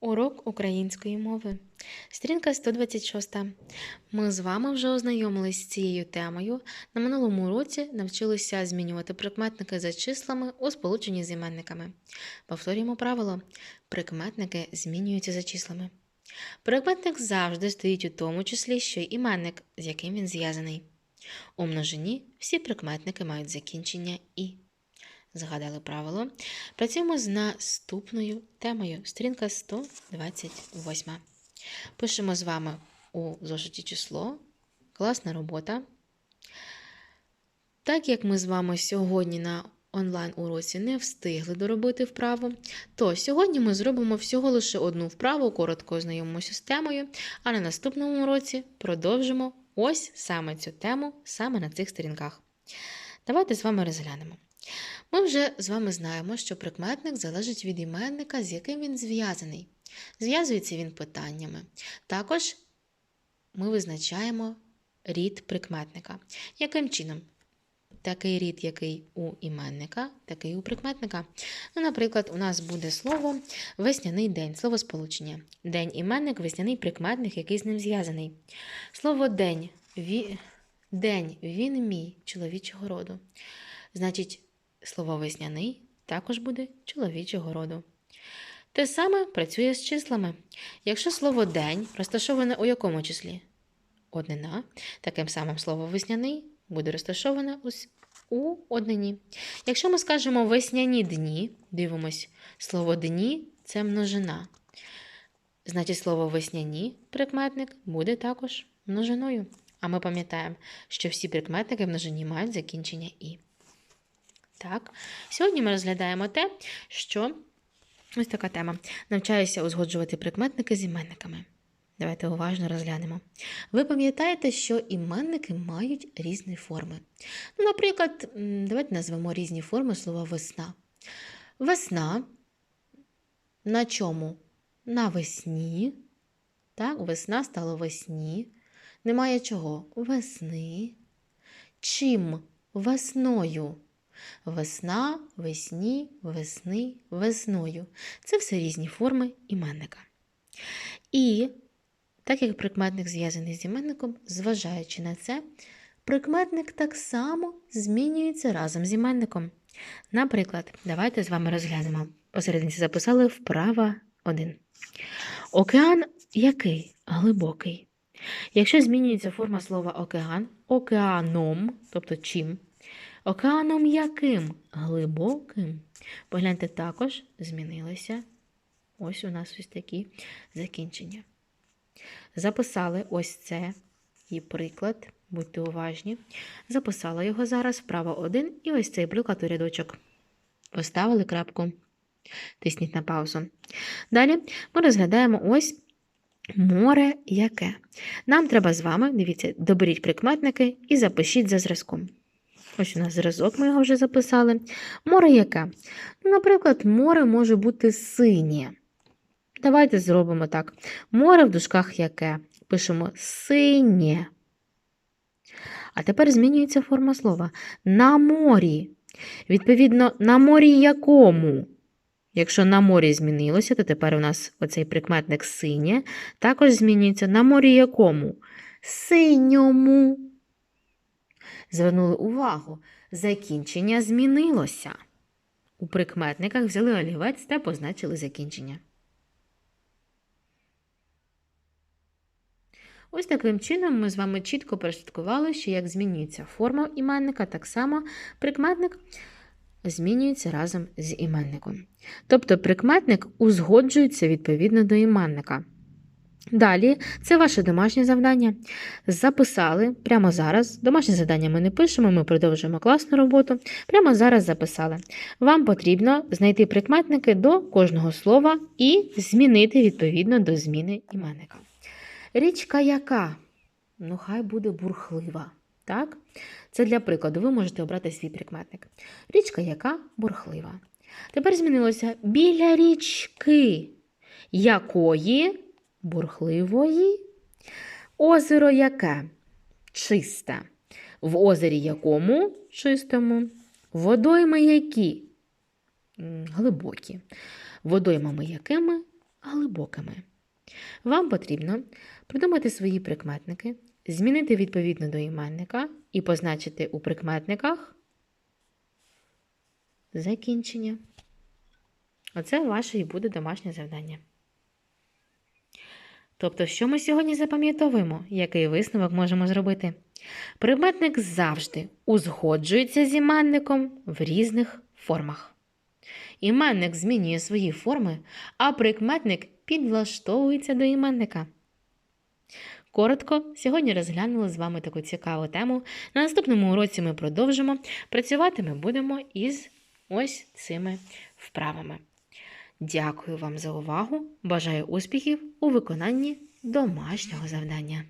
Урок української мови. Сторінка 126. Ми з вами вже ознайомились з цією темою. На минулому уроці навчилися змінювати прикметники за числами у сполученні з іменниками. Повторюємо правило: прикметники змінюються за числами. Прикметник завжди стоїть у тому числі, що й іменник, з яким він зв'язаний. У множині всі прикметники мають закінчення і. Згадали правило. Працюємо з наступною темою. Сторінка 128. Пишемо з вами у зошиті число. Класна робота. Так як ми з вами сьогодні на онлайн-уроці не встигли доробити вправу, то сьогодні ми зробимо всього лише одну вправу, коротко ознайомимося з темою, а на наступному уроці продовжимо ось саме цю тему, саме на цих сторінках. Давайте з вами розглянемо. Ми вже з вами знаємо, що прикметник залежить від іменника, з яким він зв'язаний. Зв'язується він питаннями. Також ми визначаємо рід прикметника. Яким чином? Такий рід, який у іменника, такий у прикметника. Ну, наприклад, у нас буде слово весняний день, слово сполучення. День іменник, весняний прикметник, який з ним зв'язаний. Слово день, ві... день він мій чоловічого роду. Значить, слово весняний також буде чоловічого роду. Те саме працює з числами. Якщо слово день розташоване у якому числі? Однина, таким самим слово весняний буде розташоване у, однині. Якщо ми скажемо весняні дні, дивимось, слово дні це множина. Значить, слово весняні прикметник буде також множиною. А ми пам'ятаємо, що всі прикметники в множині мають закінчення і. Так, сьогодні ми розглядаємо те, що ось така тема. Навчаюся узгоджувати прикметники з іменниками. Давайте уважно розглянемо. Ви пам'ятаєте, що іменники мають різні форми. Ну, наприклад, давайте назвемо різні форми слова весна. Весна на чому? На весні. Так, весна стало весні. Немає чого? Весни. Чим? Весною. Весна, весні, весни, весною. Це все різні форми іменника. І так як прикметник зв'язаний з іменником, зважаючи на це, прикметник так само змінюється разом з іменником. Наприклад, давайте з вами розглянемо. Посерединці записали вправа 1. Океан який? Глибокий. Якщо змінюється форма слова океан, океаном, тобто чим, океаном яким? Глибоким. Погляньте, також змінилися. Ось у нас ось такі закінчення. Записали ось це і приклад, будьте уважні. Записала його зараз вправо 1 і ось цей приклад у рядочок. Поставили крапку. Тисніть на паузу. Далі ми розглядаємо ось море яке. Нам треба з вами, дивіться, доберіть прикметники і запишіть за зразком. Ось у нас зразок, ми його вже записали. Море яке? Ну, Наприклад, море може бути синє. Давайте зробимо так. Море в дужках яке? Пишемо синє. А тепер змінюється форма слова. На морі. Відповідно, на морі якому? Якщо на морі змінилося, то тепер у нас оцей прикметник синє також змінюється на морі якому? Синьому. Звернули увагу, закінчення змінилося. У прикметниках взяли олівець та позначили закінчення. Ось таким чином ми з вами чітко прослідкували, що як змінюється форма іменника, так само прикметник змінюється разом з іменником. Тобто прикметник узгоджується відповідно до іменника. Далі це ваше домашнє завдання. Записали прямо зараз. Домашнє завдання ми не пишемо, ми продовжуємо класну роботу. Прямо зараз записали. Вам потрібно знайти прикметники до кожного слова і змінити відповідно до зміни іменника. Річка яка? Ну, хай буде бурхлива. Так? Це для прикладу. Ви можете обрати свій прикметник. Річка яка бурхлива. Тепер змінилося біля річки. Якої? Бурхливої. Озеро яке? Чисте. В озері якому? Чистому. Водойми які? Глибокі. Водоймами якими? глибокими. Вам потрібно придумати свої прикметники, змінити відповідно до іменника і позначити у прикметниках закінчення. Оце ваше і буде домашнє завдання. Тобто, що ми сьогодні запам'ятовуємо, який висновок можемо зробити? Прикметник завжди узгоджується з іменником в різних формах. Іменник змінює свої форми, а прикметник підлаштовується до іменника. Коротко, сьогодні розглянули з вами таку цікаву тему. На наступному уроці ми продовжимо. Працювати ми будемо із ось цими вправами. Дякую вам за увагу. Бажаю успіхів у виконанні домашнього завдання.